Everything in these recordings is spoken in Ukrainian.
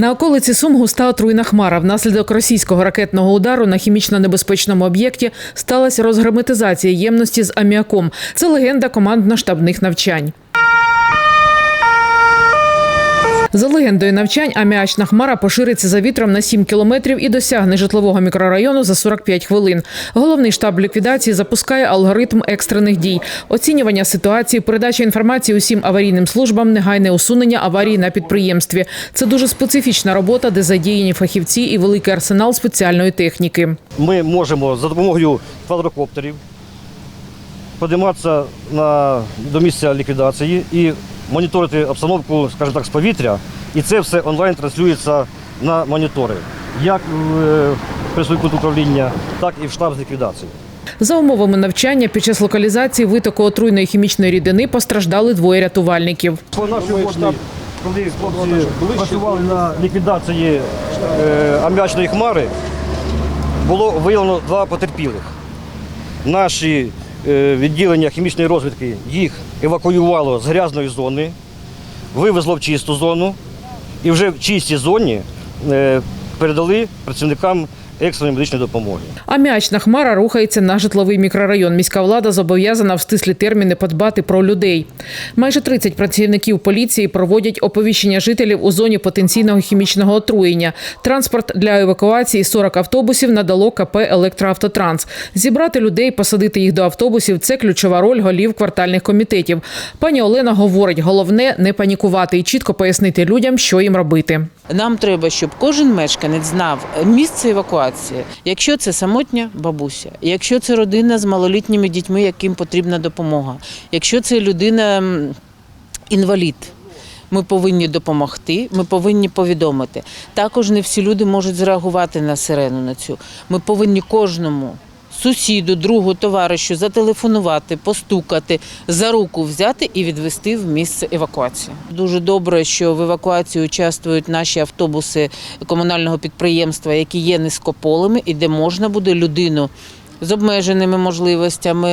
На околиці Сум густа отруйна хмара. Внаслідок російського ракетного удару на хімічно небезпечному об'єкті сталася розгерметизація ємності з аміаком. Це легенда командно-штабних навчань. За легендою навчань, аміачна хмара пошириться за вітром на 7 кілометрів і досягне житлового мікрорайону за 45 хвилин. Головний штаб ліквідації запускає алгоритм екстрених дій, оцінювання ситуації, передача інформації усім аварійним службам, негайне усунення аварії на підприємстві. Це дуже специфічна робота, де задіяні фахівці і великий арсенал спеціальної техніки. Ми можемо за допомогою квадрокоптерів подиматися на, до місця ліквідації і моніторити обстановку, скажімо так, з повітря. І це все онлайн транслюється на монітори, як в е, присутній пункт управління, так і в штаб з ліквідації. За умовами навчання під час локалізації витоку отруйної хімічної рідини постраждали двоє рятувальників. По нашій водній, коли хлопці працювали на ліквідації е, аміачної хмари, було виявлено два потерпілих. Наші відділення хімічної розвідки їх евакуювало з грязної зони, вивезло в чисту зону і вже в чистій зоні е, передали працівникам екстреної медичної допомоги. Аміачна хмара рухається на житловий мікрорайон. Міська влада зобов'язана в стислі терміни подбати про людей. Майже 30 працівників поліції проводять оповіщення жителів у зоні потенційного хімічного отруєння. Транспорт для евакуації 40 автобусів надало КП «Електроавтотранс». Зібрати людей, посадити їх до автобусів – це ключова роль голів квартальних комітетів. Пані Олена говорить, головне – не панікувати і чітко пояснити людям, що їм робити. Нам треба, щоб кожен мешканець знав місце евакуації. Якщо це самотня бабуся, якщо це родина з малолітніми дітьми, яким потрібна допомога, якщо це людина інвалід. Ми повинні допомогти, ми повинні повідомити. Також не всі люди можуть зреагувати на сирену на цю. Ми повинні кожному сусіду, другу, товаришу зателефонувати, постукати, за руку взяти і відвести в місце евакуації. Дуже добре, що в евакуації участвують наші автобуси комунального підприємства, які є низькополими, і де можна буде людину. З обмеженими можливостями,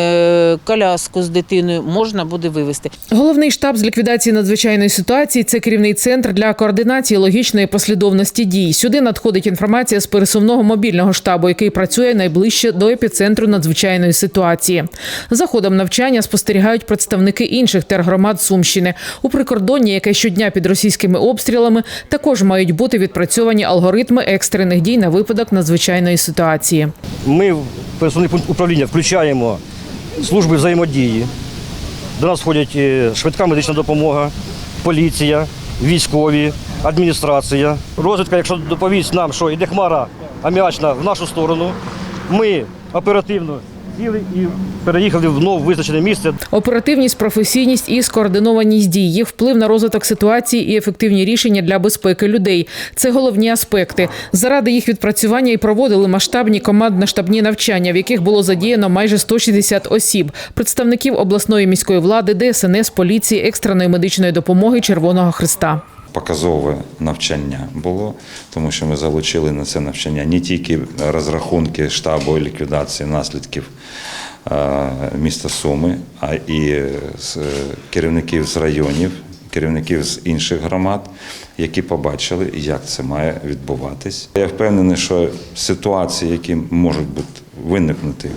коляску з дитиною можна буде вивезти. Головний штаб з ліквідації надзвичайної ситуації це керівний центр для координації логічної послідовності дій. Сюди надходить інформація з пересувного мобільного штабу, який працює найближче до епіцентру надзвичайної ситуації. За ходом навчання спостерігають представники інших тергромад Сумщини. У прикордонні, яке щодня під російськими обстрілами, також мають бути відпрацьовані алгоритми екстрених дій на випадок надзвичайної ситуації. Ми персональний пункт управління включаємо служби взаємодії. До нас входять е, швидка медична допомога, поліція, військові, адміністрація. Розвідка, якщо доповість нам, що йде хмара аміачна в нашу сторону, ми оперативно сіли і переїхали в нове визначене місце. Оперативність, професійність і скоординованість дій, їх вплив на розвиток ситуації і ефективні рішення для безпеки людей це головні аспекти. Заради їх відпрацювання і проводили масштабні командно-штабні навчання, в яких було задіяно майже 160 осіб, представників обласної міської влади, ДСНС, поліції, екстреної медичної допомоги Червоного Христа. Показове навчання було, тому що ми залучили на це навчання не тільки розрахунки штабу ліквідації наслідків е, міста Суми, а і з- керівників з районів, керівників з інших громад, які побачили, як це має відбуватись. Я впевнений, що ситуації, які можуть бути виникнути е,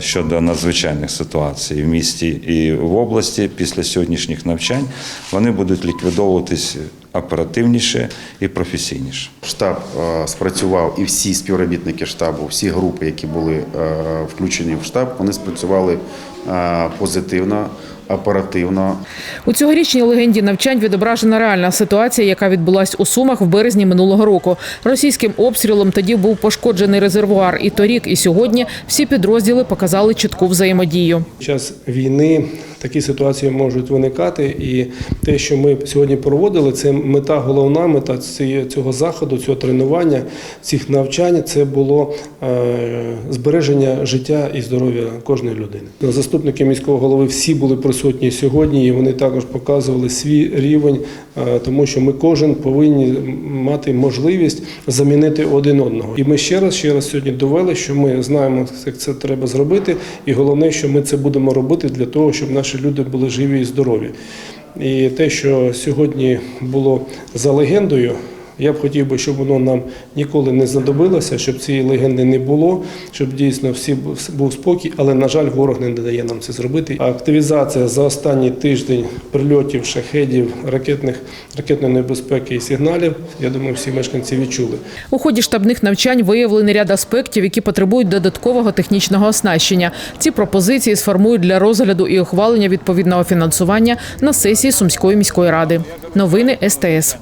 щодо надзвичайних ситуацій в місті і в області після сьогоднішніх навчань, вони будуть ліквідовуватись оперативніше і професійніше. Штаб е, спрацював і всі співробітники штабу, всі групи, які були е, включені в штаб, вони спрацювали е, позитивно, оперативно. У цьогорічній легенді навчань відображена реальна ситуація, яка відбулась у Сумах в березні минулого року. Російським обстрілом тоді був пошкоджений резервуар. І торік, і сьогодні всі підрозділи показали чітку взаємодію. Час війни такі ситуації можуть виникати, і те, що ми сьогодні проводили, це мета, головна мета цього заходу, цього тренування, цих навчань це було е, збереження життя і здоров'я кожної людини. Заступники міського голови всі були присутні сьогодні, і вони також показували свій рівень, е, тому що ми кожен повинні мати можливість замінити один одного. І ми ще раз, ще раз сьогодні довели, що ми знаємо, як це треба зробити, і головне, що ми це будемо робити для того, щоб наші люди були живі і здорові. І те, що сьогодні було за легендою, я б хотів би, щоб воно нам ніколи не знадобилося, щоб цієї легенди не було, щоб дійсно всі був- спокій, але на жаль, ворог не дає нам це зробити. Активізація за останній тиждень прильотів, шахедів, ракетних ракетної небезпеки і сигналів. Я думаю, всі мешканці відчули. У ході штабних навчань виявлений ряд аспектів, які потребують додаткового технічного оснащення. Ці пропозиції сформують для розгляду і ухвалення відповідного фінансування на сесії Сумської міської ради. Новини СТС.